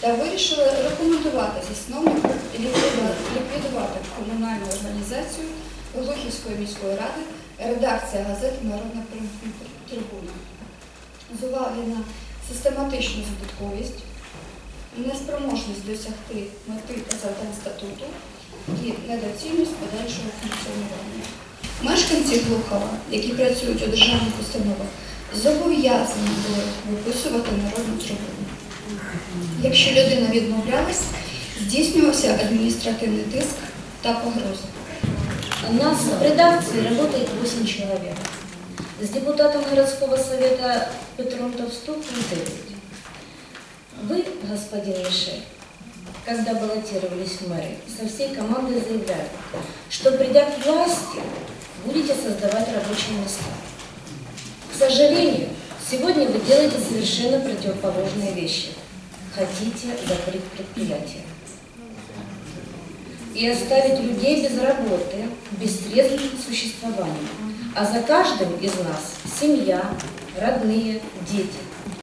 та вирішили рекомендувати засновнику ліквідувати, комунальну організацію Глухівської міської ради редакція газети Народна трибуна з уваги на систематичну збитковість, неспроможність досягти мети та завдань статуту і недоцільність подальшого функціонування. Мешканці Глухова, які працюють у державних установах, зобов'язані були виписувати народну трибуну. Якщо людина відмовлялась, здійснювався адміністративний тиск та погрози. У нас в редакции работает 8 человек. С депутатом городского совета Петром Товстуком 9. Вы, господин Мишель, когда баллотировались в мэры, со всей командой заявляли, что придя к власти, будете создавать рабочие места. К сожалению, сегодня вы делаете совершенно противоположные вещи. Хотите закрыть предприятие и оставить людей без работы, без средств к существованию. А за каждым из нас семья, родные, дети.